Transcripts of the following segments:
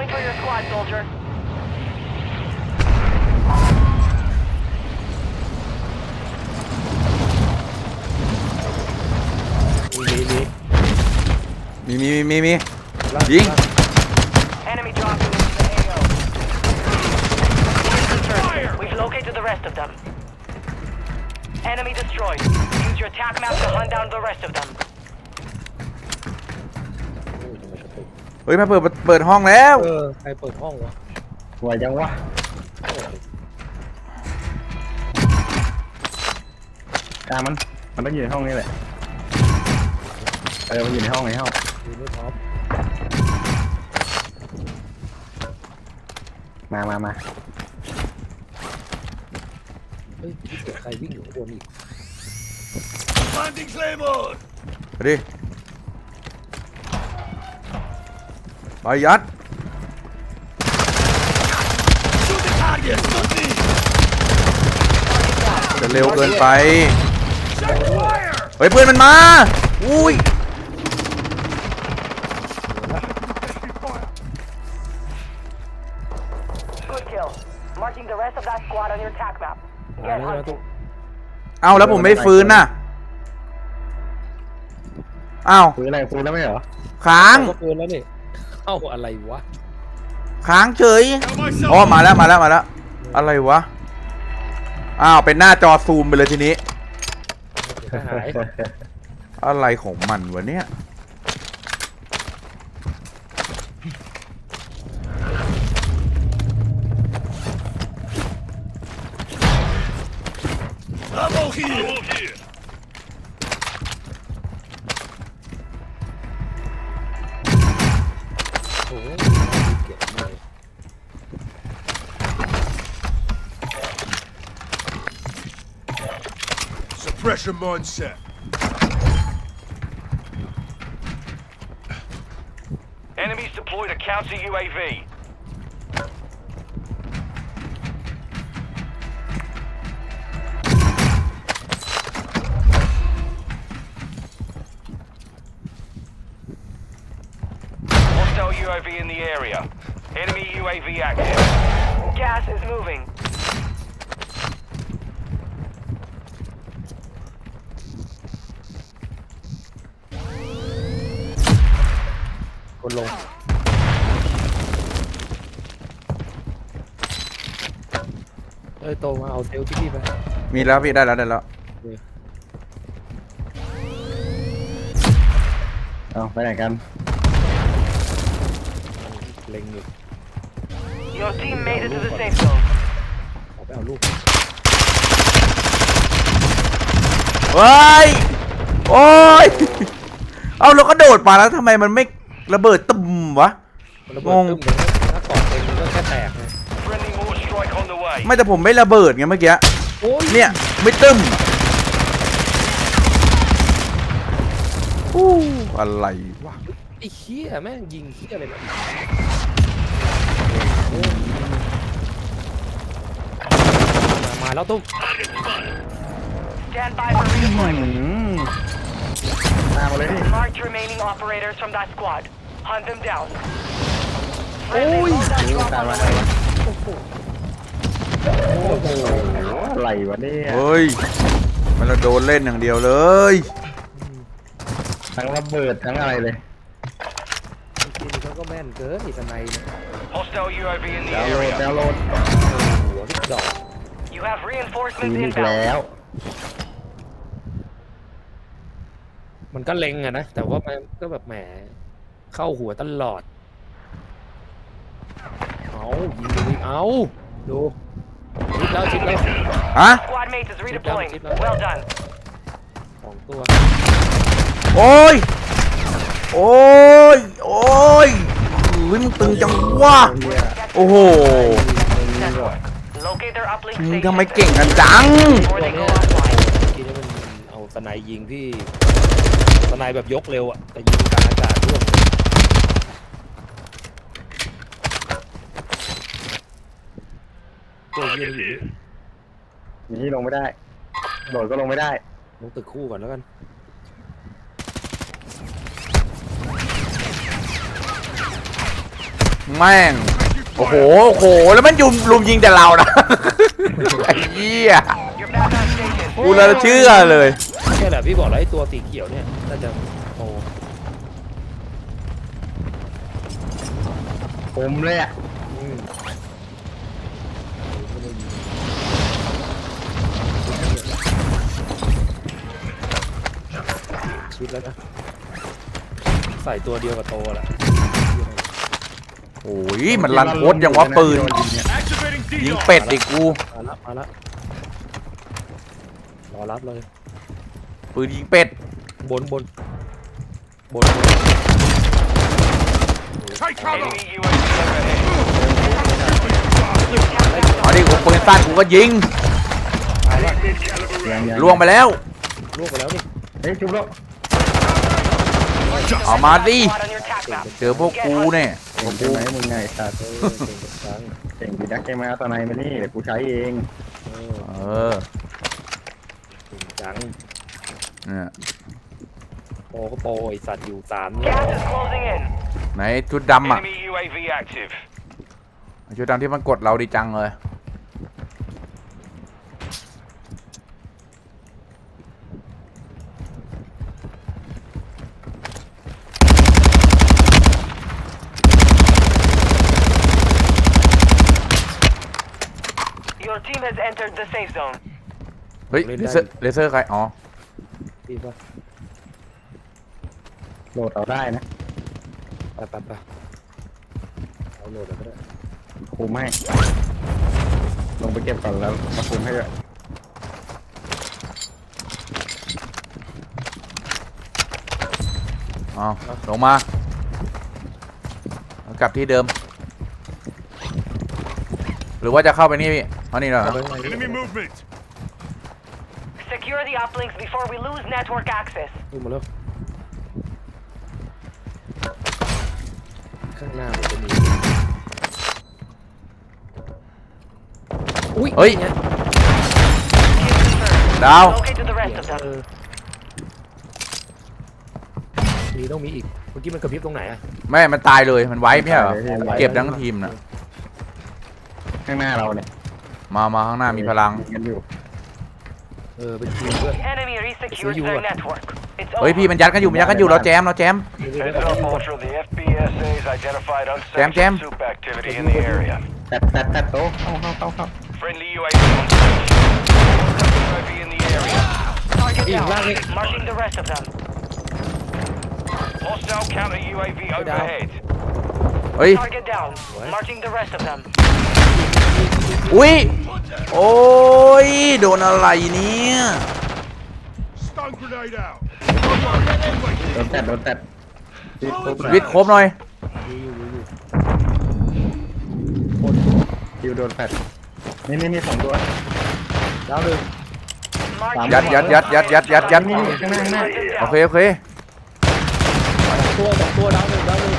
Set a drop point for your squad, soldier. มีมีมี มีมีมีมี ล่าง ยิง ล่าง Enemy dropping into the AO. Return. We've located the rest of them. Enemy destroyed. Use your attack map to hunt down the rest of them. เฮ้ยมาเปิดเปิดห้องแล้วเออใครเปิดห้องวะไหวจังวะโอ้ยตามมัน มันต้องอยู่ในห้องนี้แหละ เออ มันอยู่ในห้องในห้องดูไม่พร้อมมามามาเฮ้ยเกิดใครวิ่งอยู่ข้างบนอีกไปดิ ไปยัด จะเร็วเกินไป เฮ้ยเพื่อนมันมา อุ้ย Good kill. Marking the rest of that squad on your attack map. มา Get แล้วมาตุ๊ hunting. เอาแล้วผมไม่ฟื้นน่ะอ้าวฟื้นอะไรฟื้นแล้วไม่เหรอ ค้างก็เกินแล้วนี่ เอ้าอะไรวะ ค้างเฉยอ๋อมาแล้วมาแล้วมาแล้วอะไรวะอ้าวเป็นหน้าจอซูมไปเลยทีนี้เดี๋ยวก็หายอะไรของมันวะเนี่ย Suppression mindset. Enemies deployed a counter UAV. Hostile UAV in the area. Enemy UAV active. Gas is moving. คนลง เอ้ยโตมาเอาเซลล์ที่พี่ไป มีแล้วพี่ได้แล้วได้แล้วเอาไปไหนกัน เล็งอยู่ Your team made it to the safe zone. ออกไปเอาลูกเฮ้ย โอ้ย เอาเราก็โดดมาแล้วทำไมมันไม่ ระเบิดตึมวะมันระเบิดงง ตึ้มเลยถ้าก่อนเองมันก็แค่แตกเลย Friendly mortar strike on the way. ไม่แต่ผมไม่ระเบิดไงเมื่อกี้โอ้ยเนี่ยไม่ตึมอู้อะไรวะไอ้เหี้ยแม่งยิงเหี้ยอะไรแบบมามาแล้วตุ้ม Stand by for redeployment. อืม ตามมาเลยพี่ Mark remaining operators from that squad. Hunt them down. โอ้ย Friendly loadout drop ตาม on มา the way. โอ้โหอะไรวะเนี่ยเฮ้ย มันเราโดนเล่นอย่างเดียวเลย ทั้งระเบิดทั้งอะไรเลยจริงๆเขาก็แม่นเกินอีกนายเนี่ย Hostile UAV in the ดาวน์โหลด area. ดาวน์โหลดหัวพี่ดอก You have ที reinforcements มอีก inbound. แล้ว มันก็เล็งอะนะ แต่ว่ามันก็แบบแหม เข้าหัวตลอด เอายิงดูดิเอาดูชิดแล้วชิดแล้วฮะ Squad mate is redeploying. Sit down. Well done. สองตัว โอ้ย โอ้ย โอ้ยอุ้ยมึงตึงจังวะ โอ้โห Locate their uplink มึง station ทำไมเก่งกันจัง before they go offline. เมื่อกี้นี่มัน เอาสไนยิงที่สไนแบบยกเร็วอะแต่ยิงกลางอากาศร่วงตัวเยี่ยนี่อยู่นี่นี่ลงไม่ได้โดดก็ลงไม่ได้ ลงตึกคู่ก่อนแล้วกันแม่ง โอ้โห โอ้โห แล้วมันยุมลุมยิงแต่เรานะ ไอ้เหี้ย You're back on station. กูเลยเชื่อเลยนี่แหละพี่บอกแล้วไอ้ตัวสีเขียวเนี่ยน่าจะโตผมเลยอะอืมคิดแล้วนะใส่ตัวเดียวกับโตแหละโอ้ยมันรันโคตรอย่างว่าปืน Activating ยิง DDoS. เป็ดอีกกูมาละมาละรอรับเลย ปืนยิงเป็ดบนบนบน Take cover. Enemy UAV overhead. เอาดิกูปืนสั้นกูก็ยิงยังยังล่วงไปแล้วลูกไปแล้วนี่เฮ้ยจุ๊บแล้วเอามาดิ Squad on your tac map. เจอพวกกูเนี่ย เก่งใช่ไหมมึงไงสัตว์เออเก่งกับช้างเก่งดีนักใช่ไหมเอาตอนไหนมานี่เดี๋ยวกูใช้เองเออเออเก่งจังเนี่ยโปก็โปไอสัตว์อยู่สาม Gas is closing in. ไหนชุดดำอะ Enemy UAV active. ชุดดำที่มันกดเราดีจังเลย Your team has entered the safe zone. เฮ้ยเลเซอร์เลเซอร์ใครอ๋อพี่ป่ะโหลดเอาได้นะไปไปไปเอาโหลดแล้วก็ได้คุมให้ลงไปเก็บก่อนแล้วมาคุมให้ด้วยอ๋อลงมาเอากลับที่เดิม หรือว่าจะเข้าไปนี่พี่ เอานี่เหรอเอาไปข้างใน Enemy movement. Secure the uplinks before we lose network access. ดูมาแล้วข้างหน้ามันจะมีอุ้ยเฮ้ยนี่ไงดาว Locate to the rest of เอ them. อมีต้องมีอีกเมื่อกี้มันกระพริบตรงไหนอะไม่มันตายเลยมันไว้ไม่ใช่เหรอเก็บทั้งทีมนะข้างหน้าเราเนี่ย มามาข้างหน้ามีพลังยิกันอยู่เออเป็นทีมด้วย The enemy resecured you their what? network. It's เฮ้ยพี่ over. มันยัดกันอยู่มันยัดกันอยู่เราแจมเราแจม Heads up, Ultra. The FBSA's identified Jam, unsafe jam. soup activity in the area. แตดแตดแตดโต๊ะเข้าเข้าเข้าเข้า Friendly UAV on station. UAV in the area. Target Hey, down. Larry. Marking the rest of them. Hostile counter UAV overhead. เฮ้ย Target down. Marking the rest of them. อุ้ย โอ้ย โดนอะไรเนี่ย Stun grenade out. โดนแตดโดนแตดชีวิตครบชีวิตครบหน่อยคิวโดนแตดนี่นี่นี่สองตัวดาวหนึ่ง Marking ยัดยัดยัดยัดยัดยัดยัดนี่นี่ข้างหน้าข้างหน้าโอเคโอเคตัวสองตัวดาวหนึ่งดาวหนึ่ง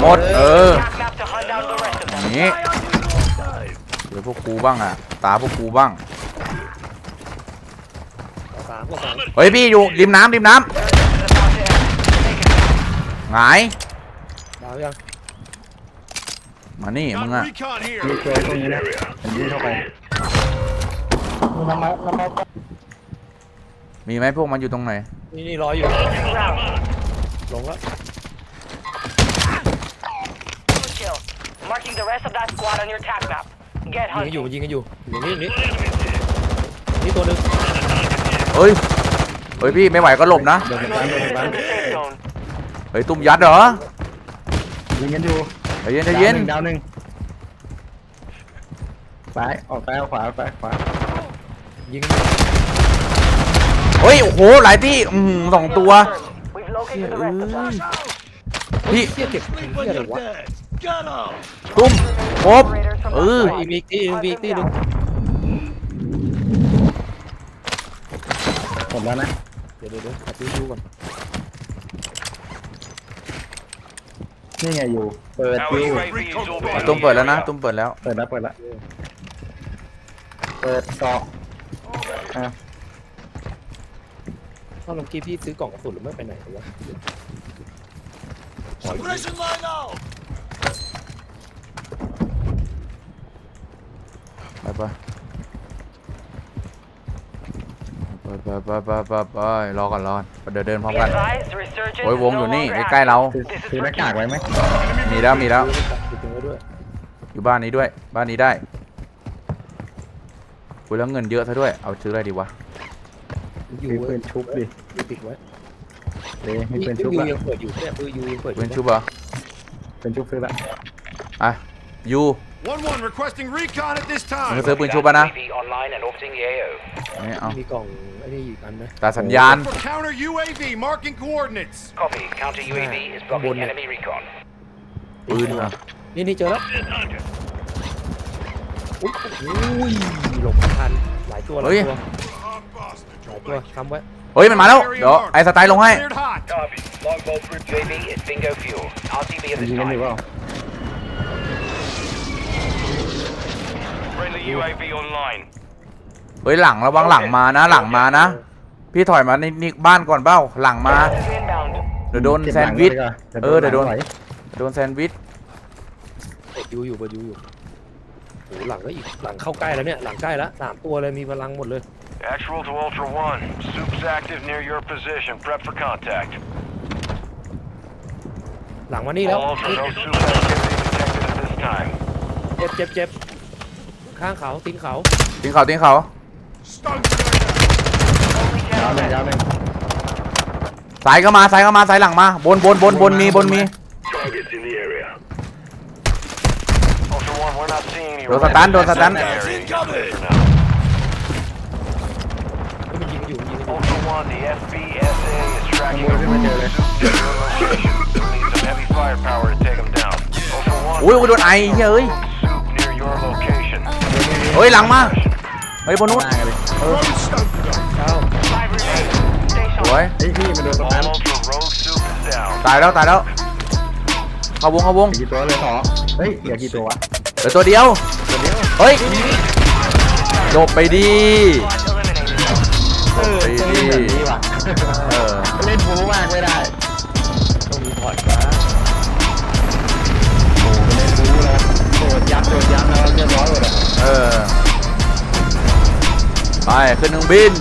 หมดเออ Tac map to hunt down the rest of อ them. ย่างนี้เดี๋ยวพวกกูบ้างอะ ตาพวกกูบ้าง สามก็สามเฮ้ยพี่อยู่ริมน้ำริมน้ About to end. ำหงายดาวยังมานี่มึง Got อะ recon here. มีตัวตรงนี้นะผมยิงเข้าไปมีไหมพวกมันอยู่ตรงไหน นี่นี่รออยู่ Two rounds. ลงแล้ว Good kill. Marking the rest of that squad on your tac map. Get ยิงกันอยู่ hunting. ยิงกันอยู่อยู่นี่นี่นี่ตัวหนึ่งเฮ้ยเฮ้ยพี่ไม่ไหวก็หลบนะโดน Your แตด team โดน is แต in ด the safe zone. เฮ้ยตุ้มยัดเหรอยิงกันอยู่ใจเย็นใจเย็นดาวหนึ่งซ้ายออกซ้ายออกขวาออกซ้ายขวายิงเฮ้ยโอ้โหหลายที่อืมสองตัว We've located the rest of them. พี่เทียเก็บเทียอะไรวะ ตุ้มครบ Operators from เออ outside. อีกมีอีกที่หนึ่งมีอีกที่หนึ่งหมดแล้วนะ เดี๋ยวเดี๋ยวเดี๋ยวขับดูดูก่อนนี่ไงอยู่ เปิด Our คิว UAV is orbiting ตุ้ม the เปิดแล้วนะ area. ตุ้มเปิดแล้ว เปิดแล้วเปิดแล้วเปิดสอบอะตอนเมื่อกี้พี่ซื้อกล่องกระสุนหรือไม่ไปไหนวะอ๋อ Suppression line out! ไปไปไปไปไปไปไปรอก่อนรอก่อนเดี๋ยวเดินพร้อมกัน โอ้ยวงอยู่นี่ใกล้ๆเราคือหน้ากากไว้ไหมมีแล้วมีแล้ว ถึงไว้ด้วยอยู่บ้านนี้ด้วย บ้านนี้ได้คุยแล้วเงินเยอะซะด้วย เอาซื้ออะไรดีวะ อยู่มีปืนชุบดิติดไว้เลยมีปืนชุบยูอะยังเปิดอยู่เนี่ยปืนยูยังเปิดอยู่นนชุบเหรอปืนชุบซื้อละอะยู 1 1 requesting recon at this มึง time. ซื้อปืนชุบปะนะ UAV online and orbiting the AO. นี่เอา มีกล่องไอ้นี่อีกอันนะ ตาสัญญาณ For counter UAV, marking coordinates. Copy. Counter UAV is blocking enemy recon. ปืนอ่ะ นี่นี่เจอแล้วอุ้ยอุ้ยหลบไม่ทันหลายตัวหลายตัว Oh, bastard. หลายตัวทำไว้ เฮ้ย มันมาแล้ว เดี๋ยวไอ้สไตล์ลงให้ Cleared hot. Copy. Longbow for UAV is bingo fuel. RTB at ยิ this งกันอยู่เป time. ล่า UAV online. เฮ้ยหลังระวังหลังมานะ หลังมานะ พี่ถอยมาในนี่บ้านก่อนเปล่าหลังมา Gas is inbound. เดี๋ยวโดนเก็บแซหลันงด์วิชไกว่าเออเดี๋ยวโดนหลังไหโดนแซนด์วิชเปิดยูอยู่เปิดยูอยู่โอ้โหหลังก็อีกหลังเข้าใกล้แล้วเนี่ยหลังใกล้แล้วสามตัวเลยมีพลังหมดเลย Actual to Ultra One. Soup's active near your position. Prep for contact. หลังมานี่แล้ว All Ultra, no Soup activity detected at this time. เจ็บเจ็บเจ็บ ข้างเขาตีนเขาทิ้งเขาทิ้งเขา Stun grenade out. ยาวหนึ่งยาวหนึ่งสายก็มาสายก็มาสายหลังมา บนบนบนบนมีบนมี Targets in the area. Ultra One, we're not seeing any. โดนสตันโดนสตัน That's incoming. For now. เฮ้ยมันยิงกันอยู่มันยิงกันอยู่ Ultra One, the FBSA is tracking a route to your location. You'll need some heavy firepower to take them down. Ultra One, อุ้ยอุ้ยโดนไอเฮ้ย Soup near your location. เฮ้ยหลังมา เฮ้ยบนนู้นหน้ากันเลย Throwing stun grenade. เจ้า Five remain. Stay ส sharp. วยเฮ้ยพี่มันโดนสตัน All Ultra Rogue Soup is down. ตายแล้วตายแล้วเข้าวงเข้าวงเหลือกี่ตัวเลยขอเฮ้ยเหลือกี่ตัววะเหลือตัวเดียว ตัวเดียว เฮ้ยหลบไปดี Squad eliminated. หลบไปเออดีเล่นแบบนี้ว่ะเออเล่นบูมากไม่ได้ โดดยับแล้วเรียบร้อยหมดอะเออ ไป ขึ้นเครื่องบิน